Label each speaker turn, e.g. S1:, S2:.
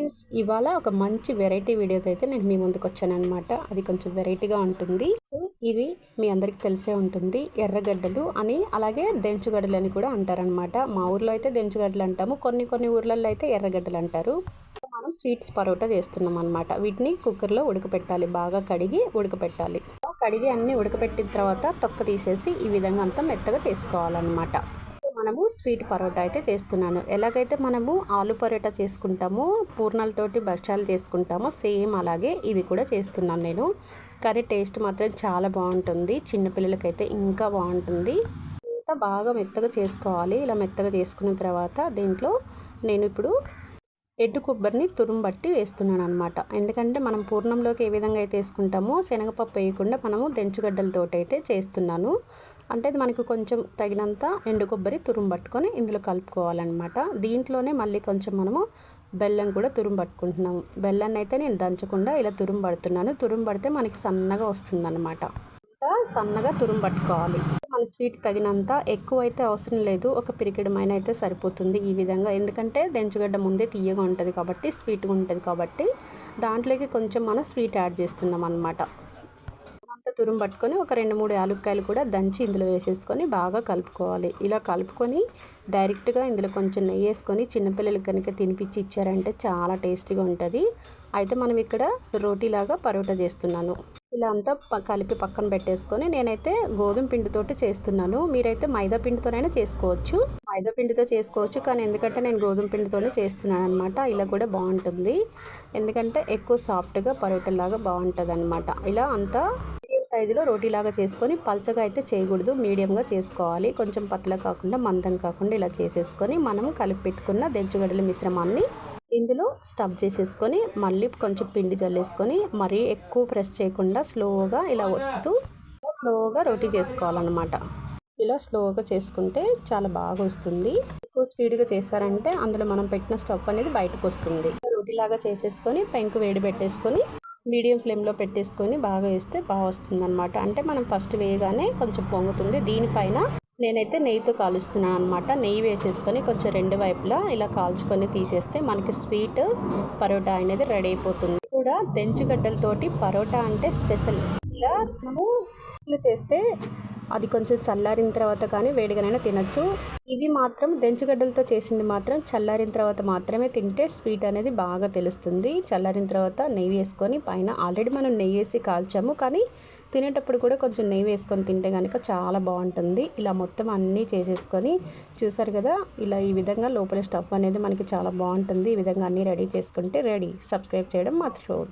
S1: Friends ఇవాళ ఒక మంచి వెరైటీ వీడియోతో అయితే నేను మీ ముందుకు వచ్చాను అనమాట అది కొంచెం వెరైటీగా ఉంటుంది. ఇవి మీ అందరికి తెలిసే ఉంటుంది. ఎర్రగడ్డలు అని అలాగే దెంచుగడ్డలు అని కూడా అంటారనమాట మా ఊర్లో అయితే దెంచుగడ్డలు అంటాము. కొన్ని కొన్ని ఊర్లలో అయితే ఎర్రగడ్డలు అంటారు. మనం స్వీట్స్ పరోటా చేస్తున్నాం అనమాట వీటిని కుక్కర్లో ఉడకపెట్టాలి. బాగా కడిగి ఉడకపెట్టాలి. కడిగి అన్నీ ఉడకపెట్టిన తర్వాత తొక్క తీసేసి ఈ విధంగా అంతా మెత్తగా చేసుకోవాలన్నమాట. మనము స్వీట్ పరోటా అయితే చేస్తున్నాను. ఎలాగైతే మనము ఆలు పరోటా చేసుకుంటామో పూర్ణాలతోటి భక్షాలు చేసుకుంటామో సేమ్ అలాగే ఇది కూడా చేస్తున్నాను నేను. కానీ టేస్ట్ మాత్రం చాలా బాగుంటుంది. చిన్నపిల్లలకైతే ఇంకా బాగుంటుంది. ఇంకా బాగా మెత్తగా చేసుకోవాలి. ఇలా మెత్తగా చేసుకున్న తర్వాత దీంట్లో నేను ఇప్పుడు ఎడ్డు కొబ్బరిని తురుంబట్టి వేస్తున్నాను అనమాట ఎందుకంటే మనం పూర్ణంలోకి ఏ విధంగా అయితే వేసుకుంటామో శనగపప్పు వేయకుండా మనము దెంచుగడ్డలతో అయితే చేస్తున్నాను. అంటే ఇది మనకు కొంచెం తగినంత ఎండు కొబ్బరి తురుంబట్టుకొని ఇందులో కలుపుకోవాలన్నమాట. దీంట్లోనే మళ్ళీ కొంచెం మనము బెల్లం కూడా తురుము పట్టుకుంటున్నాము బెల్లాన్ని అయితే నేను దంచకుండా ఇలా తురుము పడుతున్నాను. తురుము పడితే మనకి సన్నగా వస్తుందన్నమాట. సన్నగా తురుము పట్టుకోవాలి. స్వీట్ తగినంత ఎక్కువ అయితే అవసరం లేదు. ఒక పిరికిడమైన అయితే సరిపోతుంది ఈ విధంగా. ఎందుకంటే దెంచుగడ్డ ముందే తీయగా ఉంటుంది కాబట్టి స్వీట్గా ఉంటుంది కాబట్టి దాంట్లోకి కొంచెం మనం స్వీట్ యాడ్ చేస్తున్నాం అనమాట అంత తురుం పట్టుకొని ఒక రెండు మూడు యాలుక్కాయలు కూడా దంచి ఇందులో వేసేసుకొని బాగా కలుపుకోవాలి. ఇలా కలుపుకొని డైరెక్ట్గా ఇందులో కొంచెం నెయ్యి వేసుకొని చిన్నపిల్లలకి కనుక తినిపించి ఇచ్చారంటే చాలా టేస్టీగా ఉంటుంది. అయితే మనం ఇక్కడ రోటీలాగా పరోటా చేస్తున్నాను. ఇలా అంతా కలిపి పక్కన పెట్టేసుకొని నేనైతే గోధుమ పిండితోటి చేస్తున్నాను. మీరైతే మైదా పిండితోనైనా చేసుకోవచ్చు. మైదా పిండితో చేసుకోవచ్చు కానీ ఎందుకంటే నేను గోధుమ పిండితోనే చేస్తున్నాను అనమాట ఇలా కూడా బాగుంటుంది. ఎందుకంటే ఎక్కువ సాఫ్ట్గా పరోటలాగా బాగుంటుంది అనమాట ఇలా అంతా మీడియం సైజులో రోటీలాగా చేసుకొని పల్చగా అయితే చేయకూడదు. మీడియంగా చేసుకోవాలి. కొంచెం పతల కాకుండా మందం కాకుండా ఇలా చేసేసుకొని మనం కలిపి పెట్టుకున్న దెంచుగడ్డల మిశ్రమాన్ని ఇందులో స్టఫ్ చేసేసుకొని మళ్ళీ కొంచెం పిండి జల్లేసుకొని మరీ ఎక్కువ ప్రెస్ చేయకుండా స్లోగా ఇలా ఒత్తుతూ స్లోగా రోటీ చేసుకోవాలన్నమాట. ఇలా స్లోగా చేసుకుంటే చాలా బాగా వస్తుంది. ఎక్కువ స్పీడ్గా చేశారంటే అందులో మనం పెట్టిన స్టవ్ అనేది బయటకు వస్తుంది. రోటీలాగా చేసేసుకొని పెంకు వేడి పెట్టేసుకొని మీడియం ఫ్లేమ్లో పెట్టేసుకొని బాగా వేస్తే బాగా వస్తుంది అనమాట అంటే మనం ఫస్ట్ వేయగానే కొంచెం పొంగుతుంది. దీనిపైన నేనైతే నెయ్యితో కాలుస్తున్నాను అనమాట నెయ్యి వేసేసుకొని కొంచెం రెండు వైపులా ఇలా కాల్చుకొని తీసేస్తే మనకి స్వీట్ పరోటా అనేది రెడీ అయిపోతుంది. కూడా దెంచుగడ్డలతోటి పరోటా అంటే స్పెషల్. ఇలా మనము ఇట్లా చేస్తే అది కొంచెం చల్లారిన తర్వాత కానీ వేడిగానైనా తినచ్చు. ఇవి మాత్రం దెంచుగడ్డలతో చేసింది మాత్రం చల్లారిన తర్వాత మాత్రమే తింటే స్వీట్ అనేది బాగా తెలుస్తుంది. చల్లారిన తర్వాత నెయ్యి వేసుకొని పైన ఆల్రెడీ మనం నెయ్యి వేసి కాల్చాము కానీ తినేటప్పుడు కూడా కొంచెం నెయ్యి వేసుకొని తింటే కనుక చాలా బాగుంటుంది. ఇలా మొత్తం అన్నీ చేసేసుకొని చూసారు కదా ఇలా ఈ విధంగా లోపల స్టఫ్ అనేది మనకి చాలా బాగుంటుంది. ఈ విధంగా అన్నీ రెడీ చేసుకుంటే రెడీ. సబ్స్క్రైబ్ చేయడం మర్చిపోవద్దు